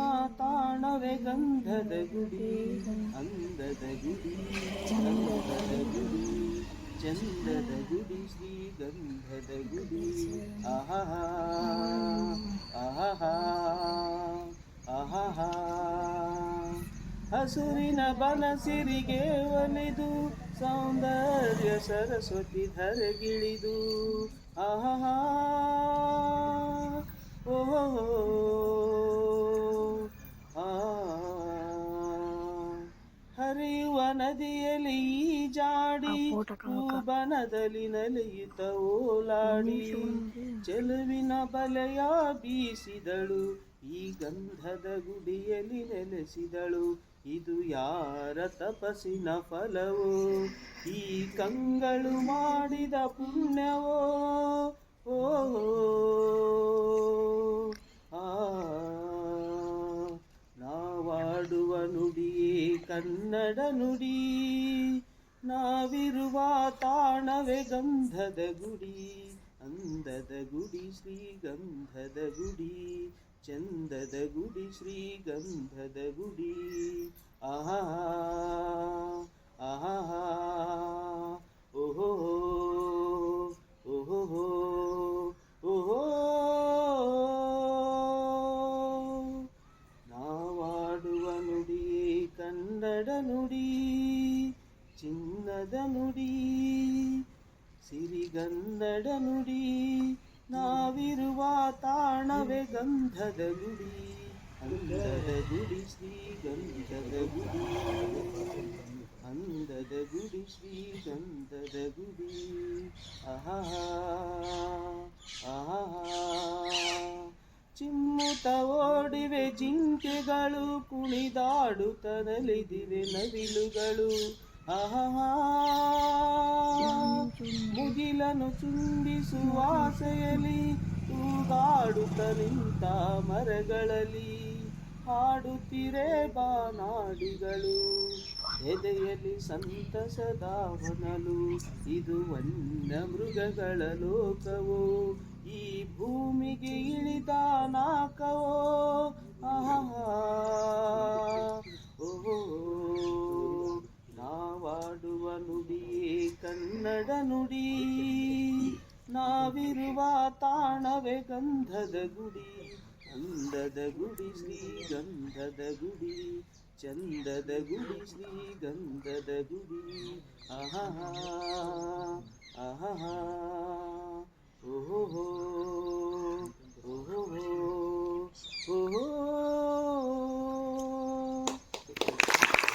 ನಾವಿರುವ ತಾಣವೇ ಗಂಧದ ಗುಡಿ, ಅಂದದ ಗುಡಿ ಚಂದದ ಗುಡಿ ಚಂದದ ಗುಡಿ, ಶ್ರೀಗಂಧದ ಗುಡಿ. ಆಹಾ ಆಹಾ ಆಹಾ ಹಸುರಿನ ಬನಸಿರಿಗೆ ಒಲಿದು, ಸೌಂದರ್ಯ ಸರಸ್ವತಿ ಧರಗಿಳಿದು. ಆಹಾ ಹರಿಯುವ ನದಿಯಲ್ಲಿ ಜಾಡಿ ಬನದಲ್ಲಿ ನಲಿಯುತ್ತ ಓಲಾಡಿ ಚೆಲುವಿನ ಬಲೆಯ ಬೀಸಿದಳು ಈ ಗಂಧದ ಗುಡಿಯಲ್ಲಿ ನೆಲೆಸಿದಳು. ಇದು ಯಾರ ತಪಸ್ಸಿನ ಫಲವೋ? ಈ ಕಂಗಳು ಮಾಡಿದ ಪುಣ್ಯವೋ? ಓ ಆ ನಾವಾಡುವ ನುಡಿಯೇ ಕನ್ನಡ ನುಡಿ ನಾವಿರುವ ತಾಣವೇ ಗಂಧದ ಗುಡಿ ಅಂದದ ಗುಡಿ ಶ್ರೀಗಂಧದ ಗುಡಿ ಚಂದದ ಗುಡಿ ಶ್ರೀಗಂಧದ ಗುಡಿ ಆಹಾ ಆಹಾ ಓಹೋ ಓಹೋ ಓಹೋ ನಾವಾಡುವ ನುಡಿಯೇ ಕನ್ನಡ ನುಡಿ, ಚಿನ್ನದ ನುಡಿ ಸಿರಿಗನ್ನಡ ನುಡಿ, ನಾವಿರುವ ತಾಣವೇ ಗಂಧದ ಗುಡಿ. ಅಂದದ ಗುಡಿ ಶ್ರೀಗಂಧದ ಗುಡಿ. ಅಂದದ ಗುಡಿ ಶ್ರೀಗಂಧದ ಗುಡಿ. ಆಹಾ ಆಹಾ ಚಿಮ್ಮುತ ಓಡಿವೆ, ಜಿಂಕೆಗಳು ಕುಣಿದಾಡುತ್ತ ನಲಿದಿವೆ ನವಿಲುಗಳು. ಆಹಾ ಮುಗಿಲನು ಚುಂಬಿಸುವ ಆಸೆಯಲ್ಲಿ ತೂಗಾಡುತ್ತ ನಿಂತ ಮರಗಳಲ್ಲಿ ಹಾಡುತ್ತಿರೆ ಬಾನಾಡಿಗಳು. ಎದೆಯಲ್ಲಿ ಸಂತಸದ ಹೊನಲು ಇದು ವನ್ಯ ಮೃಗಗಳ ಲೋಕವೋ? ಈ ಭೂಮಿಗೆ ಇಳಿದ ನಾಕವೋ? ಆಹಾ! ಓಹೋ! ನಾವಾಡುವ ನುಡಿಯೇ ಕನ್ನಡ ನುಡಿ. ನಾವಿರುವ ತಾಣವೇ ಗಂಧದ ಗುಡಿ. ಅಂದದ ಗುಡಿ, ಶ್ರೀಗಂಧದ ಗುಡಿ. ಚಂದದ ಗುಡಿ ಶ್ರೀಗಂಧದ ಗುಡಿ ಆಹಾ ಆಹಾ